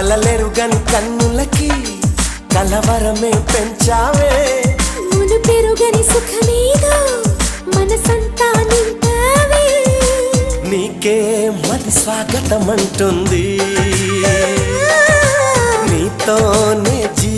కలలెరుగని కన్నులకి కలవరమే పెంచావే. మును పెరుగని సుఖమేగా మనసంతా నింపావే. నీకే మది స్వాగతం అంటుంది నీతోనే జీ